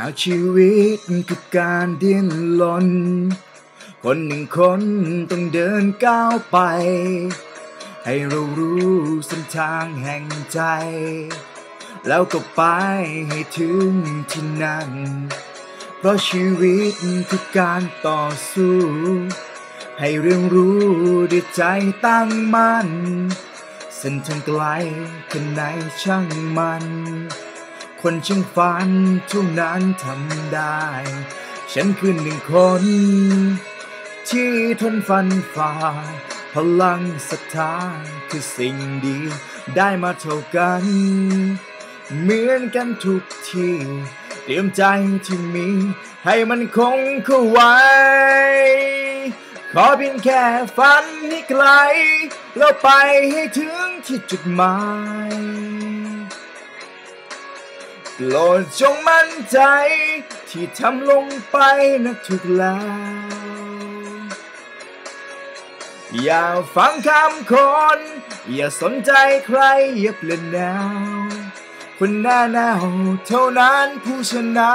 หากชีวิตคือการดิ้นรน คนหนึ่งคนต้องเดินก้าวไป ให้เรารู้เส้นทางแห่งใจ แล้วก็ไปให้ถึงที่นั่น เพราะชีวิตคือการต่อสู้ ให้เรียนรู้ด้วยใจตั้งมั่น เส้นทางไกลแค่ไหนช่างมัน คนช่างฝันท่านั้นทำได้ ฉันคือหนึ่งคน ที่ทนฟันฝ่า พลังศรัทธาคือสิ่งดี ได้มาเท่ากัน เหมือนกันทุกทีเตรียมใจที่มี ให้มันคงเข้าไว้ ขอเพียงแค่ฝันให้ไกล แล้วไปให้ถึงที่จุดหมาย โปรดจงมั่นใจ ที่ทำลงไปนักทุกแล้วอย่าฟังคำคน อย่าสนใจใครอย่าเปลี่ยนแนวคนหน้าหนาวเท่านั้นผู้ชนะ